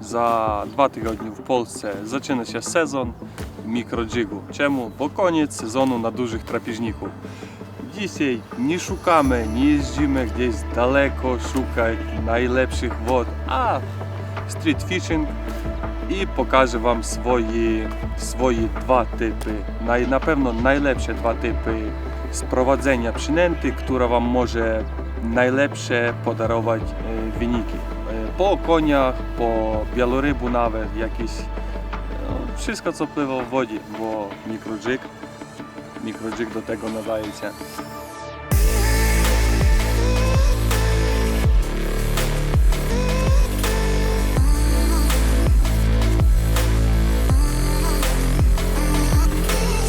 Za dwa tygodnie w Polsce zaczyna się sezon mikrodzigu. Czemu? Bo koniec sezonu na dużych drapieżników. Dzisiaj nie szukamy, nie jeździmy gdzieś daleko szukać najlepszych wod, a street fishing i pokażę Wam swої, свої два typy, naj, na pewno najlepsze dwa typy sprowadzenia przynęty, która Wam może najlepsze podarować e, wyniki. E, Po koniach, po wielorybu nawet, jakieś wszystko co pływa w wodzie, bo mikrodżyk, mikrodżyk do tego nadaje się.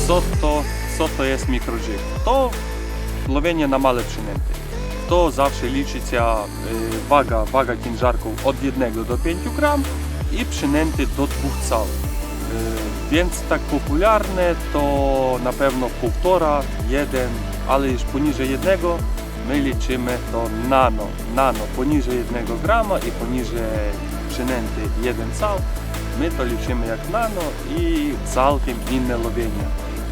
Co to, co to jest mikrodżyk? To łowienie na małe przynęty. To zawsze liczycia y, waga, waga ciężarków od 1 do 5 gram i przynęty do 2 całych. Y, Więc tak popularne to na pewno półtora, jeden, ale już poniżej jednego my liczymy to nano, nano, poniżej 1 grama i poniżej przynęty 1 cał, my to liczymy jak nano i całkiem inne łowienie.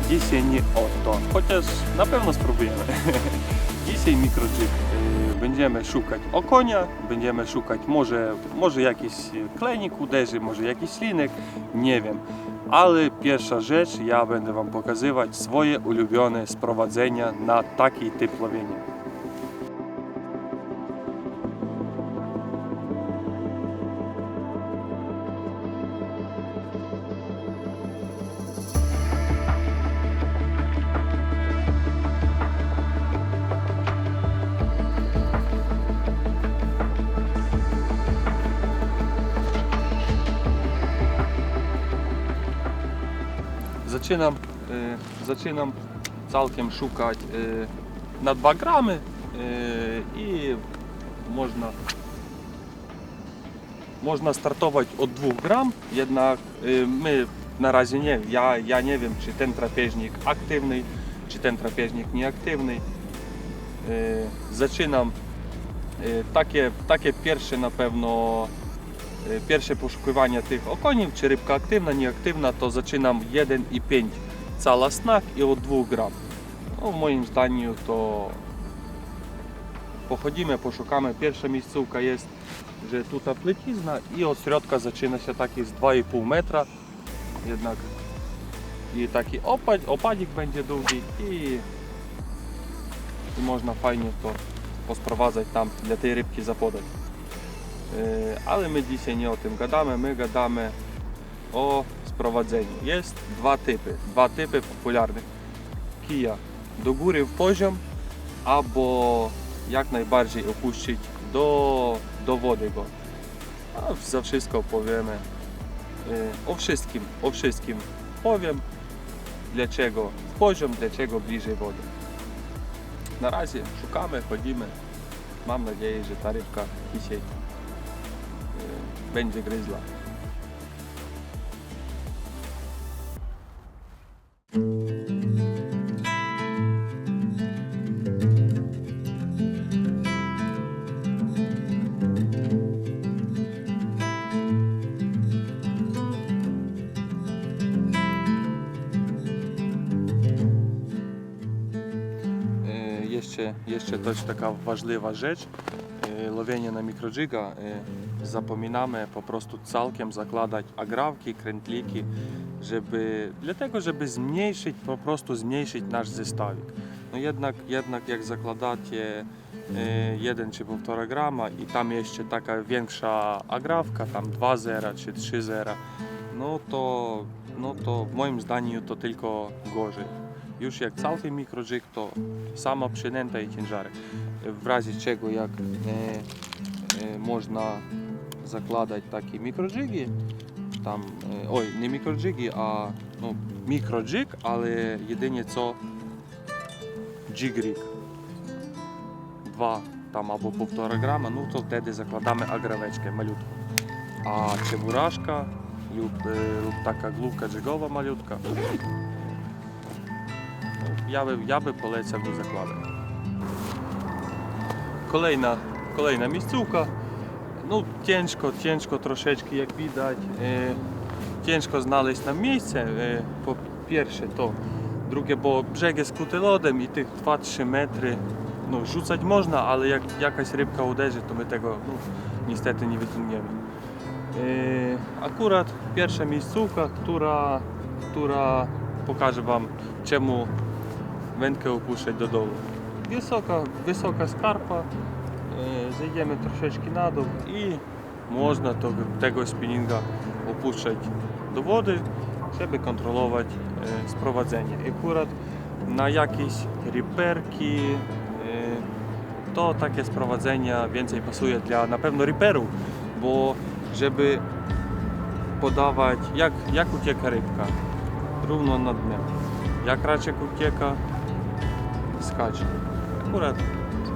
Dzisiaj nie o to, chociaż na pewno spróbujemy. Dzisiaj mikrodżyk. y, Będziemy szukać okonia, będziemy szukać może, może jakiś klenik uderzy, może jakiś linek, nie wiem. Ale pierwsza rzecz, ja będę Wam pokazywać swoje ulubione sprowadzenia na taki typ łowienia. Całkiem szukać y, na 2 gramy y, i można można startować od 2 gram, jednak y, my na razie nie, ja, ja nie wiem czy ten drapieżnik aktywny, czy ten drapieżnik nieaktywny. Y, Zaczynam y, takie, takie pierwsze na pewno y, pierwsze poszukiwania tych okoni, czy rybka aktywna, nieaktywna, to zaczynam 1,5 cala snak i od 2 gram. No, w moim zdaniu to pochodzimy, poszukamy. Pierwsza miejscówka jest, że tutaj plecizna i od środka zaczyna się taki z 2,5 metra. Jednak i taki opad, opadzik będzie długi i, i można fajnie to posprowadzać tam dla tej rybki zapodać. Yy, ale my dzisiaj nie o tym gadamy, my gadamy o sprowadzeniu. Jest dwa typy, dwa typy popularnych. Kija do góry w poziom, albo jak najbardziej opuścić do, do wody go. A za wszystko powiemy, yy, o wszystkim, o wszystkim powiem, dlaczego w poziom, dlaczego bliżej wody. Na razie szukamy, chodzimy. Mam nadzieję, że ta rybka dzisiaj y, będzie gryzła. E, Jeszcze, jeszcze też taka ważliwa rzecz. Łowienie na mikrodżyga. e, Zapominamy po prostu całkiem zakładać agrawki, krętliki, żeby, dlatego żeby zmniejszyć, po prostu zmniejszyć nasz zestawik. No jednak, jednak jak zakładacie e, 1 czy 1,5 grama i tam jeszcze taka większa agrawka, tam 2 zera czy 3 zera, no to, no to w moim zdaniu to tylko gorzej. Już jak całkiem mikrodzik, to sama przynęta i ciężarek. W razie czego jak e, e, można zakładać takie mikrodżigi, там, ой, не мікроджиги, а ну, мікроджиг, але єдине це джигрік. Два там або по півтора грама, ну то втеді закладаємо агравечки малютку. А чебурашка, люб, така глубка джигова малютка. Ja by, ja by polecał do zakładać. Kolejna, kolejna miejscówka. no ciężko, ciężko troszeczkę jak widać. E, ciężko znaleźć nam miejsce. E, po pierwsze to, drugie, bo brzeg jest skuty lodem i tych 2-3 metry no, rzucać można, ale jak jakaś rybka uderzy, to my tego no, niestety nie wytniemy. E, akurat pierwsza miejscówka, która, która pokaże Wam czemu wędkę opuszczać do dołu. Wysoka, wysoka skarpa, e, zejdziemy troszeczkę na dół i można to, tego spinninga opuszczać do wody, żeby kontrolować e, sprowadzenie. I akurat na jakieś riperki e, to takie sprowadzenia więcej pasuje dla na pewno riperów, bo żeby podawać jak, jak ucieka skacze. Akurat,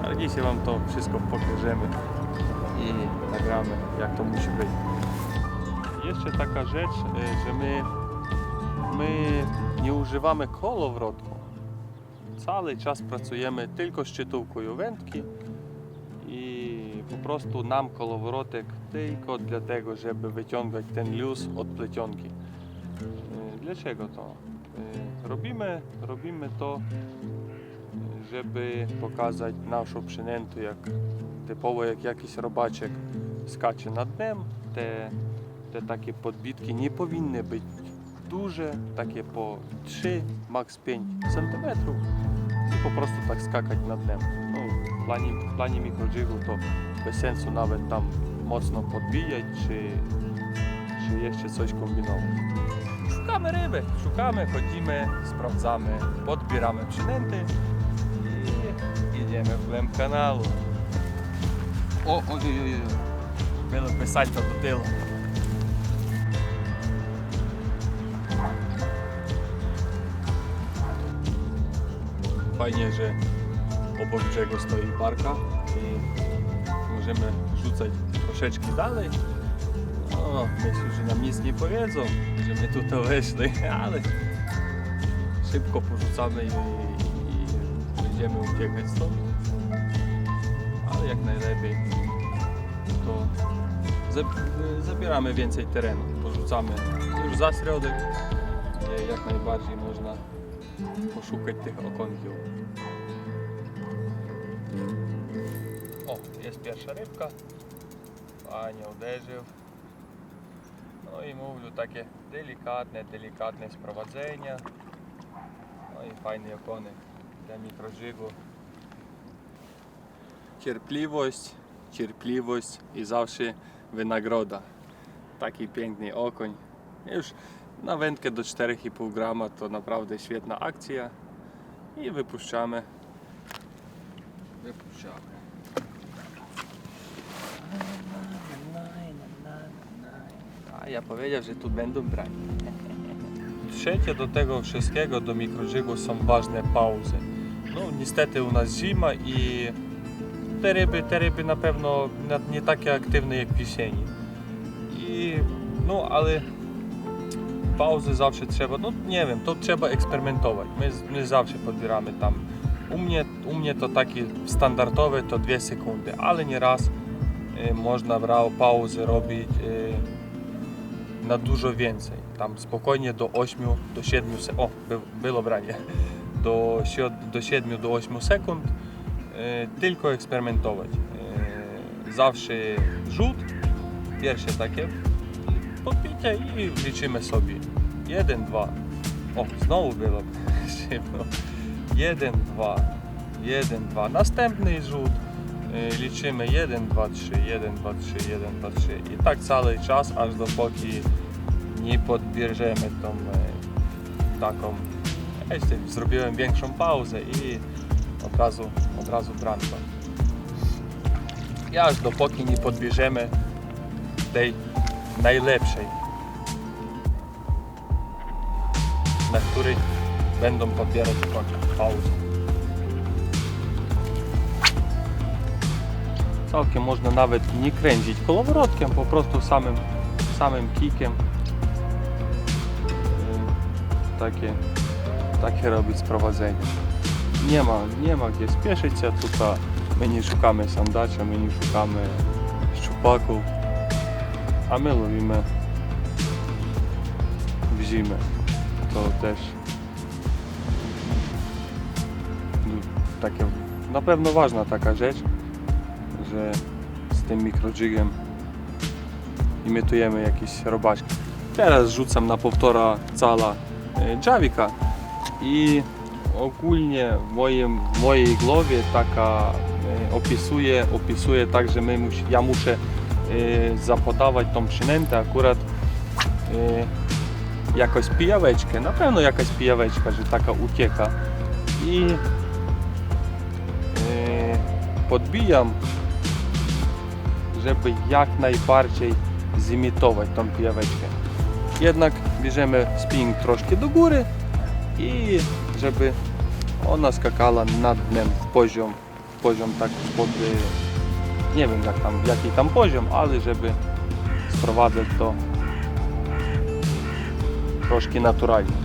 ale dzisiaj Wam to wszystko pokażemy i nagramy jak to musi być. Jeszcze taka rzecz, y, że my, my nie używamy kolowrotku. Cały czas pracujemy tylko szczytówką wędki i po prostu nam kolowrotek tylko dlatego, żeby wyciągać ten luz od plecionki. Y, Dlaczego to? Y, Robimy, robimy to, y, żeby pokazać naszą przynętę, jak typowo jak jakiś robaczek skacze nad dnem. Te, te takie podbitki nie powinny być duże, takie po 3, maks 5 cm i po prostu tak skakać nad dnem. No, w planie, w planie mikrojigu to bez sensu nawet tam mocno podbijać, czy, czy jeszcze coś kombinować. Szukamy ryby, szukamy, chodzimy, sprawdzamy, podbieramy przynęty i Idziemy w głęb kanalu. O, ojej, ojej. Będę pisać to do tyłu. Fajnie, że obok brzegu stoi barka i możemy rzucać troszeczkę dalej. No, myślę, że nam nic nie powiedzą, że my tutaj weszli, ale szybko porzucamy i będziemy uciekać stąd. Ale jak najlepiej to zab- zabieramy więcej terenu, porzucamy już za środek, gdzie jak najbardziej można poszukać tych okonków. O, jest pierwsza rybka. Fajnie uderzył. No i mówił takie delikatne, delikatne sprowadzenia. No i fajne okony dla mikrożygu. Cierpliwość, cierpliwość i zawsze wynagroda. Taki piękny okoń. Już na wędkę do 4,5 grama to naprawdę świetna akcja. I wypuszczamy. Wypuszczamy. A ja powiedział, że tu będą brać. Trzecie do tego wszystkiego, do mikrożygu są ważne pauzy. No niestety u nas zima i te ryby, te ryby na pewno nie takie aktywne jak w jesieni. I no ale pauzy zawsze trzeba, no nie wiem, to trzeba eksperymentować. My, my zawsze podbieramy tam. U mnie, u mnie to takie standardowe to 2 sekundy, ale nieraz y, można brał pauzy robić y, na dużo więcej. Tam spokojnie do 8 do 7 sekund. O, by, było branie. Do, do 7 do 8 sekund. Y, tylko eksperymentować. Y, zawsze rzut, pierwsze takie podbicie i liczymy sobie. 1, 2. O, znowu było szybko. 1, 2, 1, 2. Następny rzut. y, Liczymy 1, 2, 3, 1, 2, 3, 1, 2, 3. I tak cały czas, aż dopóki nie podbierzemy tą e, taką. Zrobiłem większą pauzę i od razu, od razu branka. I aż dopóki nie podbierzemy tej najlepszej, na której będą podbierać pauzę. Całkiem można nawet nie kręcić kołowrotkiem, po prostu samym, samym kikiem. Takie, takie robić sprowadzenie. Nie ma, nie ma gdzie spieszyć się, tutaj my nie szukamy sandacza, my nie szukamy szczupaków, a my lowimy w zimę. To też takie, na pewno ważna taka rzecz, że z tym mikrodżigiem imitujemy jakieś robaczki. Teraz rzucam na półtora cala e, Javika e, e, tą przynętę akurat e, jakąś pijaweczkę, na pewno jakaś pijaweczka, że taka ucieka i e, podbijam, żeby jak najbardziej zimitować tą pijaweczkę. Jednak bierzemy spinning troszkę do góry i żeby ona skakała nad dnem w poziom, w poziom tak spod, y, nie wiem jak tam, jaki tam poziom, ale żeby sprowadzać to troszkę naturalnie.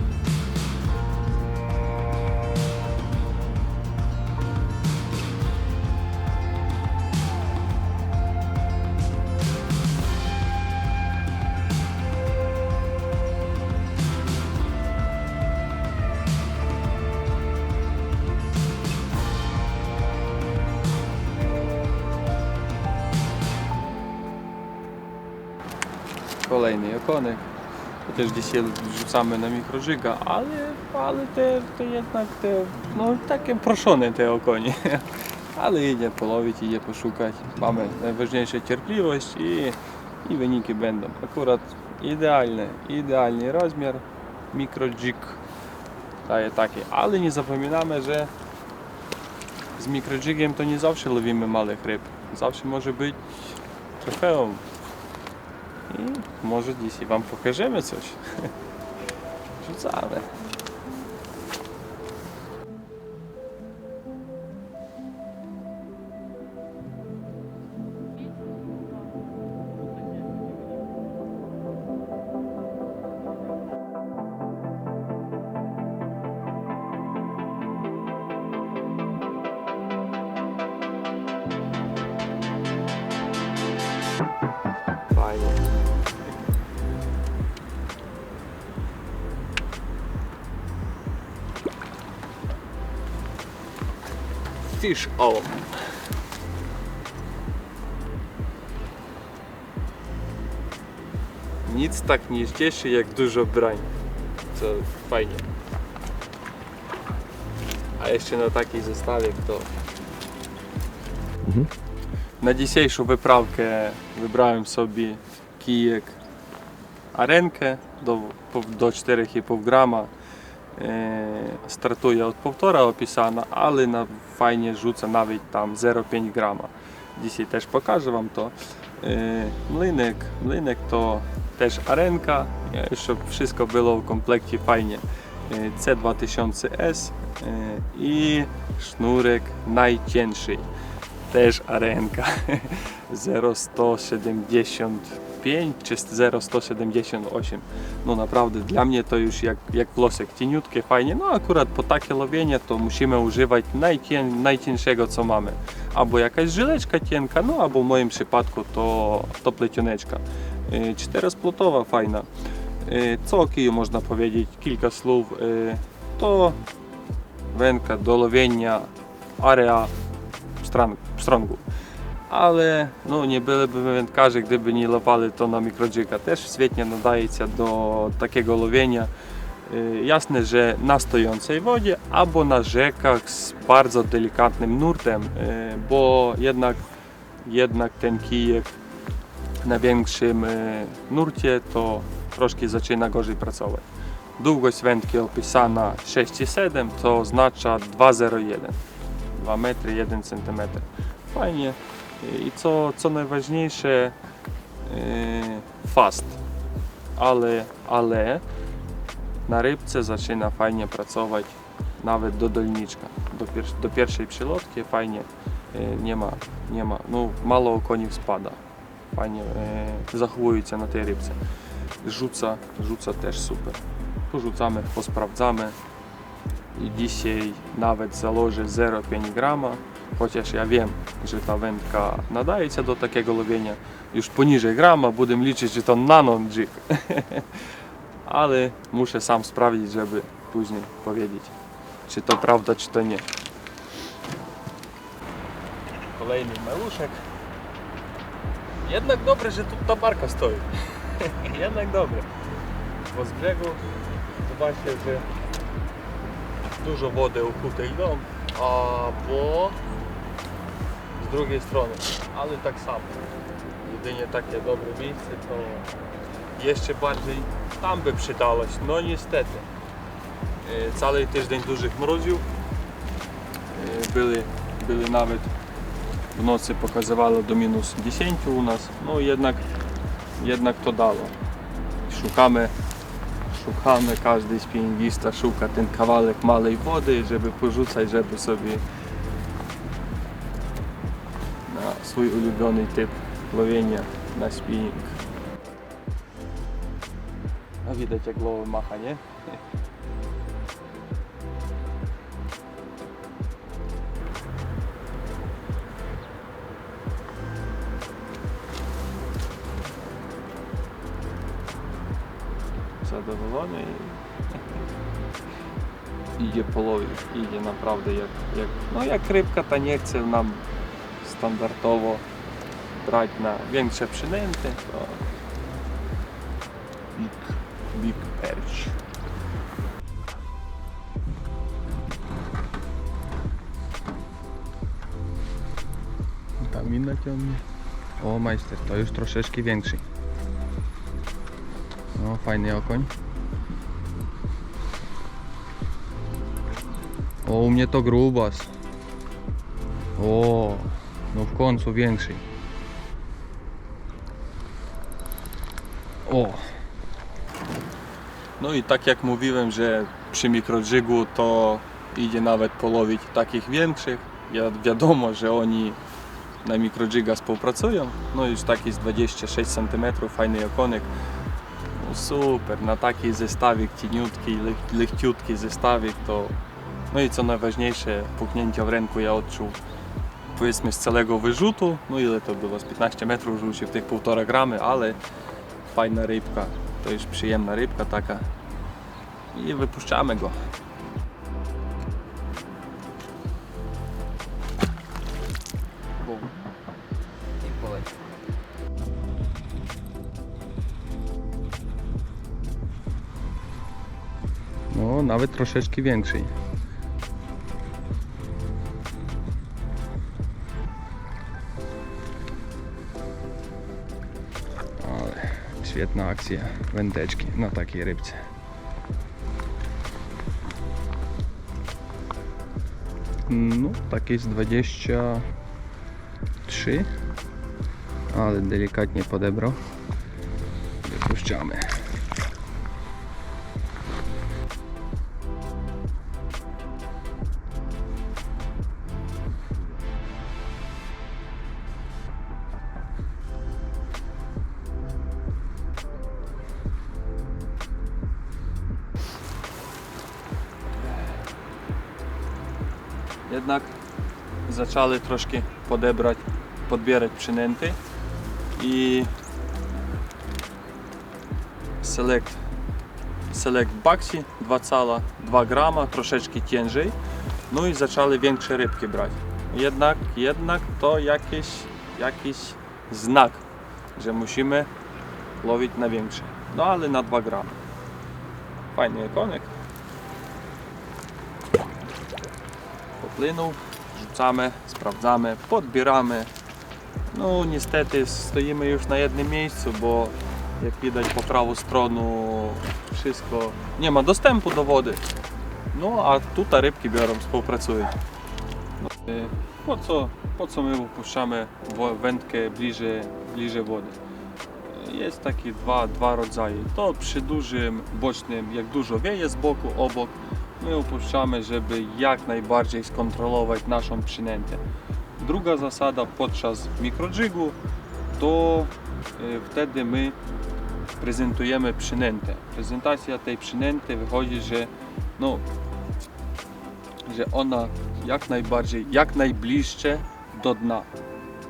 Te okonie. Ale idzie polowić, idzie poszukać. Mamy najważniejsze cierpliwość i, i wyniki będą. Akurat idealny, idealny rozmiar. Mikrodzik daje takie, ale nie zapominamy, że z mikrodżigiem to nie zawsze łowimy małych ryb. Zawsze może być trofeum. I może dzisiaj Wam pokażemy coś. Rzucamy. Fish on. Nic tak nie cieszy jak dużo brań. To fajnie. A jeszcze na takiej zestawie to na dzisiejszą wyprawkę wybrałem sobie kijek arenkę do, do 4,5 grama. E, startuje od półtora opisana, ale na, fajnie rzuca nawet tam 0,5 grama. Dzisiaj też pokażę Wam to. E, młynek, młynek to też arenka, żeby wszystko było w komplekcie fajnie. E, C2000S e, i sznurek najcięższy też arenka 0,175 czy 0,178 no naprawdę dla mnie to już jak, jak włosek cieniutkie, fajnie no akurat po takie lowienie to musimy używać najcię, najcięższego co mamy. Albo jakaś żyleczka cienka, no albo w moim przypadku to, to plecioneczka. Yy, czterosplotowa fajna. Yy, co o kiju można powiedzieć, kilka słów. Yy, to wędka do lowienia area strongu. Ale no, nie byliby wędkarze, gdyby nie łapali to na mikrodzika. Też świetnie nadaje się do takiego łowienia. Y, Jasne, że na stojącej wodzie albo na rzekach z bardzo delikatnym nurtem, y, bo jednak, jednak ten kijek na większym y, nurcie to troszkę zaczyna gorzej pracować. Długość wędki opisana 6,7 to oznacza 2,01. 2 metry 1 cm. Fajnie. I co, co najważniejsze, yy, fast. Ale, ale na rybce zaczyna fajnie pracować nawet do dolniczka. Do, pier- do pierwszej przylotki fajnie yy, nie ma, nie ma, no mało okoniów spada. Fajnie zachowują się na tej rybce. Rzuca, rzuca też super. Porzucamy, posprawdzamy i dzisiaj nawet założę 0,5 grama Chociaż ja wiem, że ta wędka nadaje się do takiego łowienia. Już poniżej grama будемо liczyć, że to nano jig. Ale muszę sam sprawdzić, żeby później powiedzieć, czy to prawda, czy to nie. Kolejny maluszek. Jednak dobre, że tu ta barka stoi. Jednak dobre. Bo z brzegu zobaczcie, że dużo wody ukute idą, albo z drugiej strony, ale tak samo. Jedynie takie dobre miejsce to jeszcze bardziej tam by przydało się. No niestety. E, Cały tydzień dużych mroził. E, Były, były nawet w nocy pokazywało do minus 10 u nas. No jednak, jednak to dało. Szukamy szukamy, każdy spinningista szuka ten kawałek małej wody, żeby porzucać, żeby sobie na swój ulubiony typ łowienia na spinning. A widać jak głowa macha, nie? zadowolony i idzie polowić, idzie naprawdę jak, jak, no jak rybka, ta nie chce nam standardowo brać na większe przynęty, to big, big perch. Tam inna ciągnie. O majster, to już troszeczkę większy. No, fajny okoń. O, u mnie to grubas. O, no w końcu większy. O. No i tak jak mówiłem, że przy mikrodżygu to idzie nawet polowić takich większych. Ja, wiadomo, że oni na mikrodżyga współpracują. No już taki z 26 cm, fajny okonek. No super, na taki zestawik cieniutki, lech- lechciutki zestawik to no i co najważniejsze, puknięcia w ręku ja odczuł powiedzmy z całego wyrzutu, no ile to było, z 15 metrów rzucił w tych 1,5 gramy, ale fajna rybka, to już przyjemna rybka taka i wypuszczamy go. No, nawet troszeczkę większej. Świetna akcja wędeczki na takiej rybce. No, takie z 23, ale delikatnie podebrał. Wypuszczamy. Zaczęli troszkę podebrać, podbierać przynęty i Select Select Baxi 2,2 grama, troszeczkę ciężej. No i zaczęli większe rybki brać. Jednak, jednak to jakiś, jakiś znak, że musimy łowić na większe. No ale na 2 gramy. Fajny konek. Popłynął, rzucamy, sprawdzamy, podbieramy. No niestety stoimy już na jednym miejscu, bo jak widać po prawą stronę wszystko, nie ma dostępu do wody. No a tutaj rybki biorą, współpracują. No, y, po, co, po co my upuszczamy wędkę bliżej, bliżej wody? Jest takie dwa, dwa rodzaje. To przy dużym bocznym, jak dużo wieje z boku, obok, my upuszczamy, żeby jak najbardziej skontrolować naszą przynętę. Druga zasada podczas mikrodżygu to y, wtedy my prezentujemy przynętę. Prezentacja tej przynęty wychodzi, że, no, że ona jak najbardziej, jak najbliższe do dna,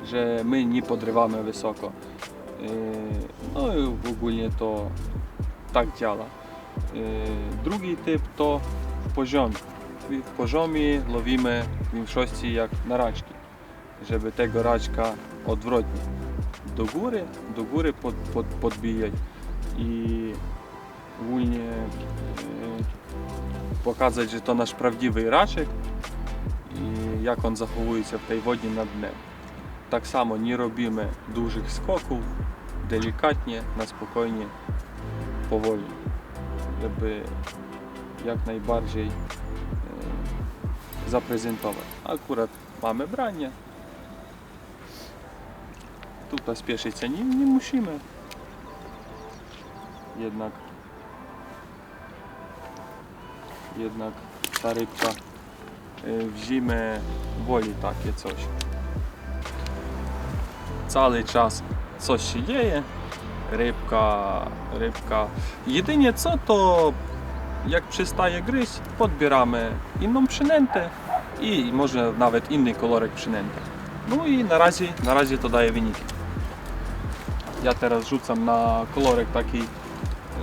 że my nie podrywamy wysoko. Yy, No i ogólnie to tak działa. Yy, Drugi typ to poziomie. W poziomie łowimy w większości jak na raczki, żeby tego raczka odwrotnie do góry, do góry pod, pod, podbijać i ogólnie e, pokazać, że to nasz prawdziwy raczek i jak on zachowuje w tej wodzie nad dnem. Tak samo nie robimy dużych skoków, delikatnie, na spokojnie, powoli, żeby jak najbardziej e, zaprezentować. Akurat mamy branie, tutaj spieszyć się nie, nie musimy. Jednak jednak ta rybka y, w zimę woli takie coś. Cały czas coś się dzieje. Rybka, rybka. Jedynie co to jak przestaje gryźć, podbieramy inną przynętę i może nawet inny kolorek przynęty. No i na razie, na razie to daje wyniki. Ja teraz rzucam na kolorek taki,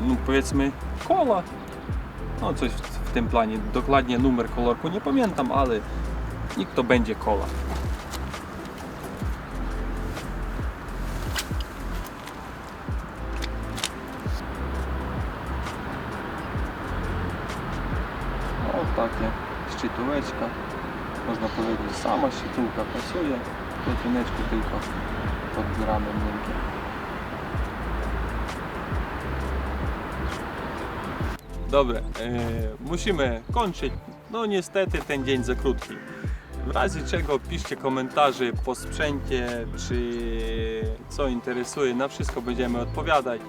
no powiedzmy kola. No coś w, tym planie. Dokładnie numer kolorku nie pamiętam, ale niech to będzie kola. Takie szczytóweczka. Można powiedzieć sama szczytówka pasuje. Pietryneczku tylko podbieramy miękkie. Dobre, e, musimy kończyć. No niestety ten dzień za krótki. W razie czego piszcie komentarze po sprzęcie, czy co interesuje. Na wszystko będziemy odpowiadać.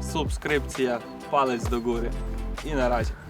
Subskrypcja, palec do góry i na razie.